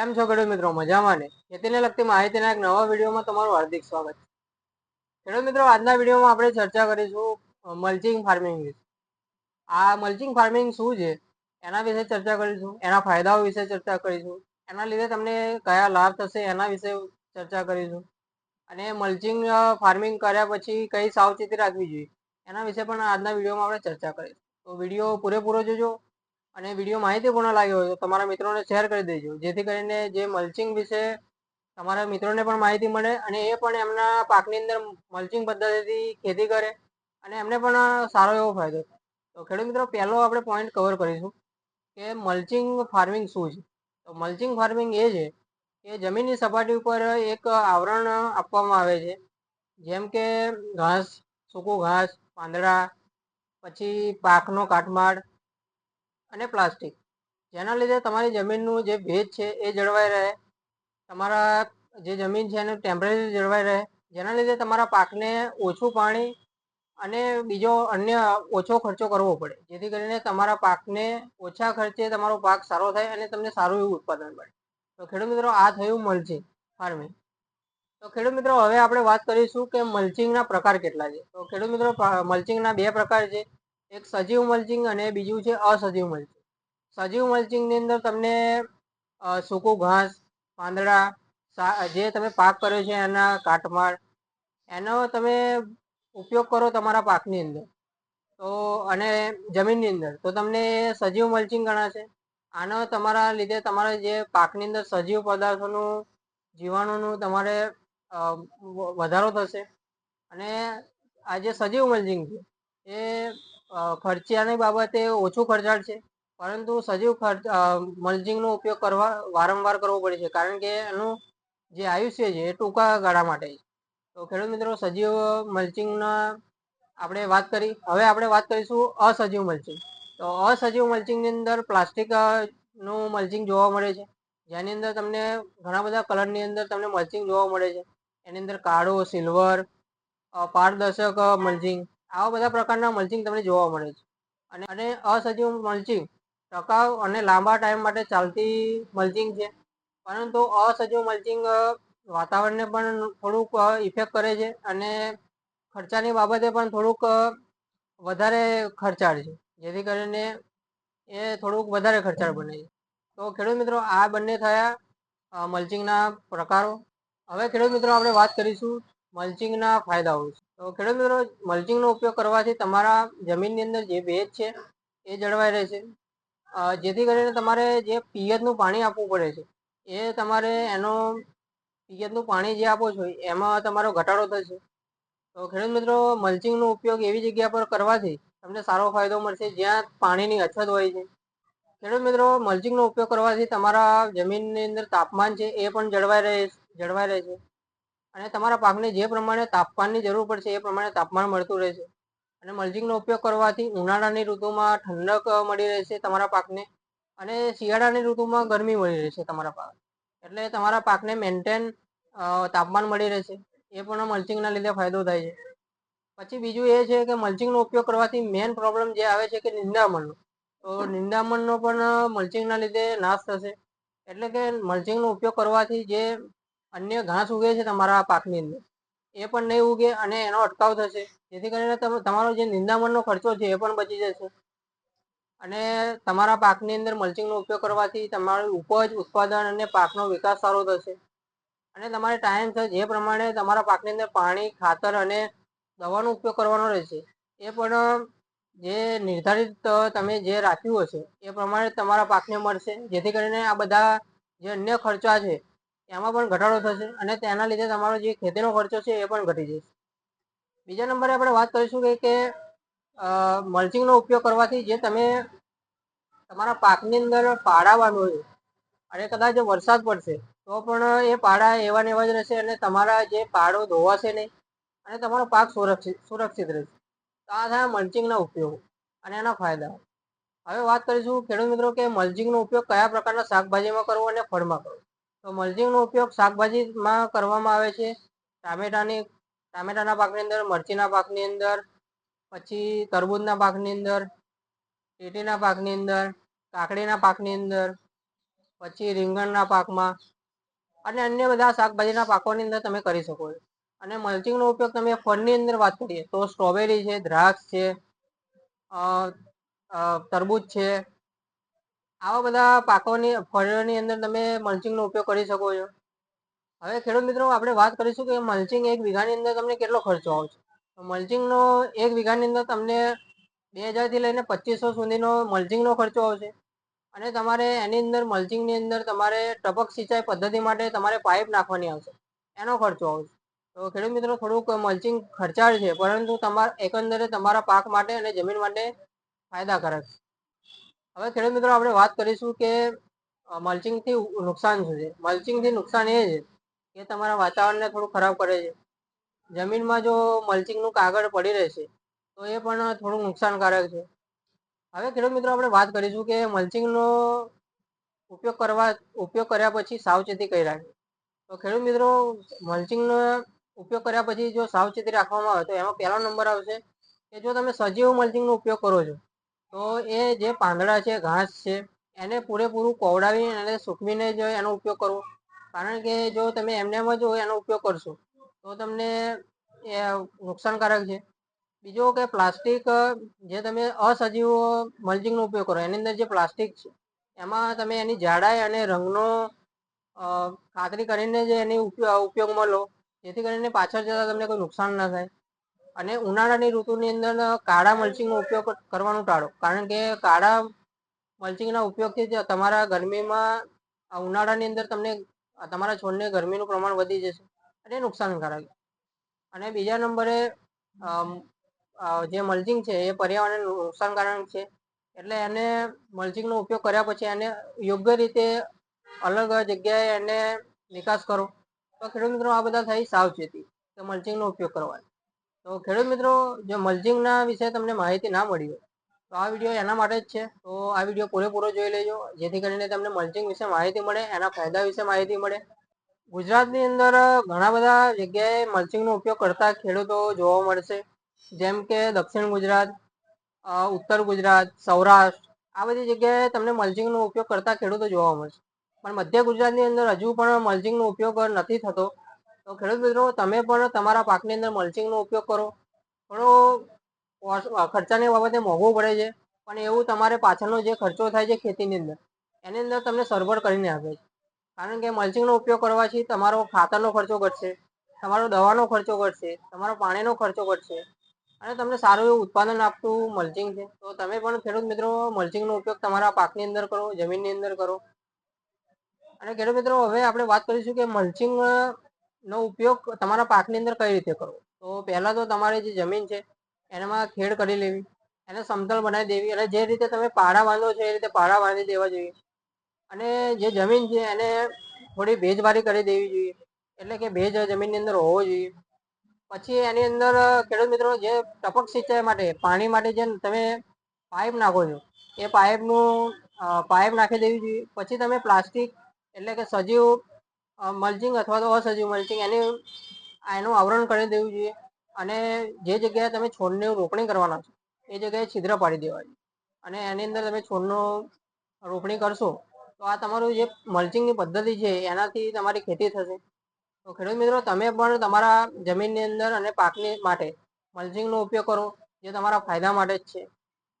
કેમ છો ખેડૂત મિત્રો? મજામાં ને? ખેતીને લગતી માહિતીના એક નવા વિડીયોમાં તમારું હાર્દિક સ્વાગત છે. ખેડૂત મિત્રો, આજના વિડીયોમાં આપણે ચર્ચા કરીશું મલ્ચિંગ ફાર્મિંગ વિશે. આ મલ્ચિંગ ફાર્મિંગ શું છે? એના વિશે ચર્ચા કરીશું, એના ફાયદાઓ વિશે ચર્ચા કરીશું, એના લીધે તમને કયા લાભ થશે એના વિશે ચર્ચા કરીશું. અને મલ્ચિંગ ફાર્મિંગ કર્યા પછી કઈ સાવચેતી રાખવી જોઈએ, એના વિશે પણ આજના વિડીયોમાં આપણે ચર્ચા કરીશું. તો વીડિયો પૂરેપૂરો જોજો અને વીડિયો માહિતીપૂર્ણ લાગ્યો હોય તો તમારા મિત્રોને શેર કરી દેજો. જેથી કરીને જે મલ્ચિંગ વિશે તમારા મિત્રોને પણ માહિતી મળે અને એ પણ એમના પાકની અંદર મલ્ચિંગ પદ્ધતિથી ખેતી કરે અને એમને પણ સારો એવો ફાયદો તો ખેડૂત મિત્રો, પહેલો આપણે પોઈન્ટ કવર કરીશું કે મલ્ચિંગ ફાર્મિંગ શું છે? તો મલ્ચિંગ ફાર્મિંગ એ છે કે જમીનની સપાટી ઉપર એક આવરણ આપવામાં આવે છે. જેમ કે ઘાસ, સૂકું ઘાસ, પાંદડા, પછી પાકનો કાટમાળ અને પ્લાસ્ટિક. જેના લીધે તમારી જમીનનું જે ભેજ છે એ જળવાઈ રહે. તમારા જે જમીન છે એનું ટેમ્પરેચર જળવાઈ રહે. જેના લીધે તમારા પાકને ઓછું પાણી અને બીજો અન્ય ઓછો ખર્ચો કરવો પડે. જેથી કરીને તમારા પાકને ઓછા ખર્ચે તમારો પાક સારો થાય અને તમને સારું એવું ઉત્પાદન મળે. તો ખેડૂત મિત્રો, આ થયું મલ્ચિંગ ફાર્મિંગ તો ખેડૂત મિત્રો, હવે આપણે વાત કરીશું કે મલ્ચિંગના પ્રકાર કેટલા છે? તો ખેડૂત મિત્રો મલ્ચિંગના બે પ્રકાર છે. એક સજીવ મલ્ચિંગ અને બીજું છે અસજીવ મલ્ચિંગ. સજીવ મલ્ચિંગની અંદર તમને સૂકું ઘાસ, પાંદડા જે તમે પાક કર્યો છે એના કાટમાળ, એનો તમે ઉપયોગ કરો તમારા પાકની અંદર. તો, અને જમીનની અંદર. તો તમને સજીવ મલ્ચિંગ ગણાશે આનો તમારા લીધે તમારા જે પાકની અંદર સજીવ પદાર્થોનું, જીવાણુનું તમારે વધારો થશે. અને આ જે સજીવ મલ્ચિંગ છે, એ ખર્ચિયાની બાબતે ઓછું ખર્ચાળ છે. પરંતુ સજીવ ખર્ચ મલ્ચિંગનો ઉપયોગ કરવા, વારંવાર કરવો પડે છે. કારણ કે એનું જે આયુષ્ય છે એ ટૂંકા ગાળા માટે છે. તો ખેડૂત મિત્રો, સજીવ મલ્ચિંગના આપણે વાત કરી. હવે આપણે વાત કરીશું અસજીવ મલ્ચિંગ. તો અસજીવ મલ્ચિંગની અંદર પ્લાસ્ટિકનું મલ્ચિંગ જોવા મળે છે. જેની અંદર તમને ઘણા બધા કલરની અંદર તમને મલ્ચિંગ જોવા મળે છે. એની અંદર કાળો, સિલ્વર પારદર્શક મલ્ચિંગ આવા બધા પ્રકારના મલ્ચિંગ તમને જોવા મળે છે. અને અને અસજીવ મલ્ચિંગ ટકાઉ અને લાંબા ટાઈમ માટે ચાલતી મલ્ચિંગ છે. પરંતુ અસજીવ મલ્ચિંગ વાતાવરણને પણ થોડુંક ઇફેક્ટ કરે છે અને ખર્ચાની બાબતે પણ થોડુંક વધારે ખર્ચાળ છે. જેથી કરીને એ થોડુંક વધારે ખર્ચાળ બને છે. તો ખેડૂત મિત્રો, આ બંને થયા મલ્ચિંગના પ્રકારો. હવે ખેડૂત મિત્રો, આપણે વાત કરીશું મલ્ચિંગના ફાયદાઓ તો ખેડૂત મિત્રો, મલ્ચિંગનો ઉપયોગ કરવાથી તમારા જમીનની અંદર જે ભેજ છે, એ જળવાઈ રહે છે. જેથી કરીને તમારે જે પિયતનું પાણી આપવું પડે છે, એ તમારે એનો પિયતનું પાણી જે આપો છો, એમાં તમારો ઘટાડો થશે. તો ખેડૂત મિત્રો, મલ્ચિંગનો ઉપયોગ એવી જગ્યા પર કરવાથી તમને સારો ફાયદો મળશે, જ્યાં પાણીની અછત હોય છે. ખેડૂત મિત્રો, મલ્ચિંગનો ઉપયોગ કરવાથી તમારા જમીનની અંદર તાપમાન છે, એ પણ જળવાઈ રહે જળવાઈ રહે છે. અને તમારા પાકને જે પ્રમાણે તાપમાનની જરૂર પડશે એ પ્રમાણે તાપમાન મળતું રહેશે. અને મલ્ચિંગનો ઉપયોગ કરવાથી ઉનાળાની ઋતુમાં ઠંડક મળી રહેશે તમારા પાકને અને શિયાળાની ઋતુમાં ગરમી મળી રહેશે તમારા પાક. એટલે તમારા પાકને મેન્ટેન તાપમાન મળી રહેશે. એ પણ મલ્ચિંગના લીધે ફાયદો થાય છે. પછી બીજું એ છે કે મલ્ચિંગનો ઉપયોગ કરવાથી મેઇન પ્રોબ્લેમ જે આવે છે કે નિંદામણનો તો નિંદામણનો પણ મલ્ચિંગના લીધે નાશ થશે. એટલે કે મલ્ચિંગનો ઉપયોગ કરવાથી જે અન્ય ઘાસ ઉગે છે તમારા પાકની અંદર. એ પણ નહીં ઉગે અને એનો અટકાવ થશે. જેથી કરીને તમારો જે નિંદામણનો ખર્ચો છે એ પણ બચી જશે. અને તમારા પાકની અંદર મલ્ચિંગનો ઉપયોગ કરવાથી તમારું ઉપજ, ઉત્પાદન અને પાકનો વિકાસ સારો થશે. અને તમારે ટાઈમ છે જે પ્રમાણે તમારા પાકની અંદર પાણી, ખાતર અને દવાનો ઉપયોગ કરવાનો રહેશે, એ પણ, જે નિર્ધારિત, તમે જે રાખ્યું હશે, એ પ્રમાણે તમારા પાકને મળશે. જેથી કરીને આ બધા જે અન્ય ખર્ચા છે એમાં પણ ઘટાડો થશે અને તેના લીધે તમારો જે ખેતીનો ખર્ચો છે એ પણ ઘટી જશે. બીજા નંબરે આપણે વાત કરીશું કે મલ્ચિંગનો ઉપયોગ કરવાથી જે તમે તમારા પાકની અંદર પાડા બાંધો અને કદાચ વરસાદ પડશે, તો પણ એ પાડા એવા ને એવા જ રહેશે અને તમારા જે પાડો ધોવાશે નહીં અને તમારો પાક સુરક્ષિત સુરક્ષિત રહેશે. તો આ થયા મલ્ચિંગના ઉપયોગ અને એના ફાયદા. હવે વાત કરીશું ખેડૂત મિત્રો કે મલ્ચિંગનો ઉપયોગ કયા પ્રકારના શાકભાજીમાં કરવો અને ફળમાં કરવો. તો મલ્ચિંગનો ઉપયોગ શાકભાજીમાં કરવામાં આવે છે. ટામેટાની, ટામેટાના પાકની અંદર, મરચીના પાકની અંદર, પછી તરબૂજના પાકની અંદર, ટેટીના પાકની અંદર, કાકડીના પાકની અંદર, પછી રીંગણના પાકમાં, અને અન્ય બધા શાકભાજીના પાકોની અંદર તમે કરી શકો છો. અને મલ્ચિંગનો ઉપયોગ તમે ફળની અંદર વાત કરીએ તો સ્ટ્રોબેરી છે, દ્રાક્ષ છે તરબૂચ છે આવા બધા પાકોની, ફળોની અંદર તમે મલ્ચિંગનો ઉપયોગ કરી શકો છો. હવે ખેડૂત મિત્રો, આપણે વાત કરીશું કે મલ્ચિંગ એક વીઘાની અંદર તમને કેટલો ખર્ચો આવશે? મલ્ચિંગનો એક વીઘાની અંદર તમને બે હજારથી લઈને પચીસો સુધીનો મલ્ચિંગનો ખર્ચો આવશે. અને તમારે એની અંદર મલ્ચિંગની અંદર તમારે ટપક સિંચાઈ પદ્ધતિ માટે તમારે પાઇપ નાખવાની આવશે. એનો ખર્ચો આવશે. તો ખેડૂત મિત્રો, થોડુંક મલ્ચિંગ ખર્ચાળ છે, પરંતુ તમારા એકંદરે તમારા પાક માટે અને જમીન માટે ફાયદાકારક છે. હવે ખેડૂત મિત્રો, આપણે વાત કરીશું કે મલ્ચિંગથી નુકસાન શું છે? મલ્ચિંગથી નુકસાન એ છે કે તમારા વાતાવરણને થોડું ખરાબ કરે છે. જમીનમાં જો મલ્ચિંગનું કાગળ પડી રહેશે, તો એ પણ થોડું નુકસાનકારક છે. હવે ખેડૂત મિત્રો, આપણે વાત કરીશું કે મલ્ચિંગનો ઉપયોગ કરવા, ઉપયોગ કર્યા પછી સાવચેતી કઈ રાખવી? તો ખેડૂત મિત્રો મલ્ચિંગનો ઉપયોગ કર્યા પછી જો સાવચેતી રાખવામાં આવે, તો એમાં પહેલો નંબર આવશે કે જો તમે સજીવ મલ્ચિંગનો ઉપયોગ કરો છો તો એ જે પાંદડા છે, ઘાસ છે, એને પૂરેપૂરું કોવડાવી અને સૂકવીને જ એનો ઉપયોગ કરવો. કારણ કે જો તમે એમને એમ જ એનો ઉપયોગ કરશો, તો તમને એ નુકસાનકારક છે. બીજો કે પ્લાસ્ટિક, જે તમે અસજીવ મલ્ચિંગનો ઉપયોગ કરો, એની અંદર જે પ્લાસ્ટિક છે, એમાં તમે એની જાડાઈ અને રંગનો ખાતરી કરીને જ એની ઉપયોગ ઉપયોગમાં લો. જેથી કરીને પાછળ જતાં તમને કોઈ નુકસાન ના થાય. અને ઉનાળાની ઋતુની અંદર કાળા મલ્ચિંગનો ઉપયોગ કરવાનું ટાળો. કારણ કે કાળા મલ્ચિંગના ઉપયોગથી જ તમારા ગરમીમાં ઉનાળાની અંદર તમને તમારા છોડને ગરમીનું પ્રમાણ વધી જશે અને નુકસાનકારક. અને બીજા નંબરે જે મલ્ચિંગ છે એ પર્યાવરણને નુકસાનકારક છે. એટલે એને મલ્ચિંગનો ઉપયોગ કર્યા પછી એને યોગ્ય રીતે અલગ જગ્યાએ એને નિકાસ કરો. તો ખેડૂત મિત્રો આ બધા થઈ સાવચેતી. કે મલ્ચિંગનો ઉપયોગ કરવાનો. તો ખેડૂત મિત્રો, જો મલ્ચિંગના વિશે તમને માહિતી ના મળી હોય, તો આ વીડિયો એના માટે જ છે. તો આ વીડિયો પૂરેપૂરો જોઈ લેજો. જેથી કરીને તમને મલ્ચિંગ વિશે માહિતી મળે, એના ફાયદા વિશે માહિતી મળે. ગુજરાતની અંદર ઘણા બધા જગ્યાએ મલ્ચિંગનો ઉપયોગ કરતા ખેડૂતો જોવા મળશે. જેમ કે દક્ષિણ ગુજરાત ઉત્તર ગુજરાત, સૌરાષ્ટ્ર, આ બધી જગ્યાએ તમને મલ્ચિંગનો ઉપયોગ કરતા ખેડૂતો જોવા મળશે. પણ મધ્ય ગુજરાતની અંદર હજુ પણ મલ્ચિંગનો ઉપયોગ નથી થતો. તો ખેડૂત મિત્રો, તમે પણ તમારા પાકની અંદર મલ્ચિંગનો ઉપયોગ કરો. થોડો ખર્ચાની બાબતે મોંઘું પડે છે. પણ એવું તમારે પાછળનો જે ખર્ચો થાય છે ખેતીની અંદર, એની અંદર તમને સરભર કરીને આપે છે. કારણ કે મલ્ચિંગનો ઉપયોગ કરવાથી તમારો ખાતરનો ખર્ચો ઘટશે, તમારો દવાનો ખર્ચો ઘટશે, તમારો પાણીનો ખર્ચો ઘટશે અને તમને સારું એવું ઉત્પાદન આપતું મલ્ચિંગ છે. તો તમે પણ ખેડૂત મિત્રો મલ્ચિંગનો ઉપયોગ તમારા પાકની અંદર કરો, જમીનની અંદર કરો. અને ખેડૂત મિત્રો, હવે આપણે વાત કરીશું કે મલ્ચિંગ નો ઉપયોગ તમારા પાકની અંદર કઈ રીતે કરવો? તો પહેલાં તો તમારી જે જમીન છે, એનામાં ખેડ કરી લેવી, એને સમતલ બનાવી દેવી અને જે રીતે તમે પારા બાંધો છો, એ રીતે પાડા બાંધી દેવા જોઈએ. અને જે જમીન છે, એને થોડી ભેજવારી કરી દેવી જોઈએ. એટલે કે ભેજ જમીનની અંદર હોવો જોઈએ. પછી એની અંદર, ખેડૂત મિત્રો, જે ટપક સિંચાઈ માટે, પાણી માટે જે તમે પાઇપ નાખો છો, એ પાઇપનું પાઇપ નાખી દેવી જોઈએ. પછી તમે પ્લાસ્ટિક એટલે કે સજીવ મલ્ચિંગ અથવા તો અસજીવ મલ્ચિંગ એની એનું આવરણ કરી દેવું જોઈએ. અને જે જગ્યાએ તમે છોડની રોપણી કરવાના છો, એ જગ્યાએ છિદ્ર પાડી દેવા અને એની અંદર તમે છોડનો રોપણી કરશો, તો આ તમારું જે મલ્ચિંગની પદ્ધતિ છે, એનાથી તમારી ખેતી થશે. તો ખેડૂત મિત્રો, તમે પણ તમારા જમીનની અંદર અને પાકની માટે મલ્ચિંગનો ઉપયોગ કરો, જે તમારા ફાયદા માટે જ છે.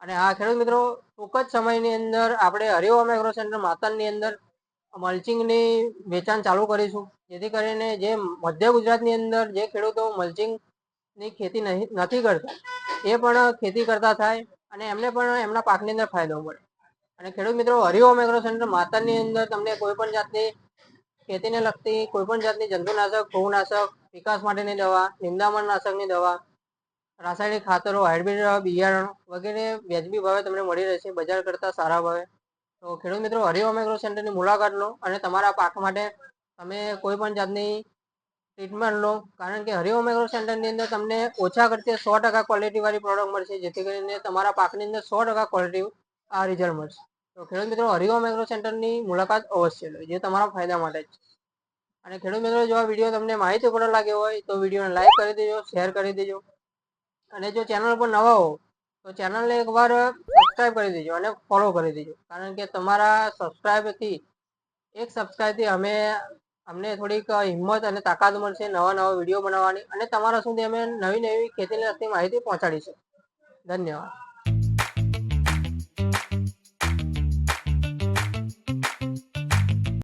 અને આ ખેડૂત મિત્રો, ટૂંક જ સમયની અંદર આપણે હરિઓમ એગ્રો સેન્ટર માતરની અંદર મલ્ચિંગની વેચાણ ચાલુ કરીશું. જેથી કરીને જે મધ્ય ગુજરાતની અંદર જે ખેડૂતો મલ્ચિંગની ખેતી નહીં, નથી કરતા, એ પણ ખેતી કરતા થાય અને એમને પણ એમના પાકની અંદર ફાયદો મળે. અને ખેડૂત મિત્રો હરિઓમ એગ્રો સેન્ટર માતરની અંદર તમને કોઈ પણ જાતની ખેતીને લગતી કોઈ પણ જાતની જંતુનાશક, ફૂગનાશક, વિકાસ માટેની દવા નિંદામણ નાશકની દવા, રાસાયણિક ખાતરો હાઇબ્રિડ બિયારણ વગેરે વ્યાજબી ભાવે તમને મળી રહેશે, બજાર કરતાં સારા ભાવે. તો ખેડૂત મિત્રો હરિઓમ એગ્રો સેન્ટરની મુલાકાત લો અને તમારા પાક માટે તમે કોઈ પણ જાતની ટ્રીટમેન્ટ લો. કારણ કે હરિઓમ એગ્રો સેન્ટરની અંદર તમને ઓછા ખર્ચે સો ટકા ક્વોલિટીવાળી પ્રોડક્ટ મળશે, જેથી કરીને તમારા પાકની અંદર સો ટકા ક્વોલિટી આ રિઝલ્ટ મળશે. તો ખેડૂત મિત્રો હરિઓમ એગ્રો સેન્ટરની મુલાકાત અવશ્ય લો, જે તમારા ફાયદા માટે જ છે. અને ખેડૂત મિત્રો, જો આ વીડિયો તમને માહિતી પડે લાગ્યો હોય તો વિડીયોને લાઈક કરી દેજો શેર કરી દેજો. અને જો ચેનલ પર નવા હો તો ચેનલને એકવાર સબસ્ક્રાઈબ કરી દેજો અને ફોલો કરી દેજો. કારણ કે તમારા સબસ્ક્રાઈબથી એક સબસ્ક્રાઈબથી અમે, અમને થોડીક હિંમત અને તાકાત મળશે નવા નવા વીડિયો બનાવવાની અને તમારા સુધી અમે નવી નવી ખેતીને લગતી માહિતી પહોંચાડીશું. ધન્યવાદ.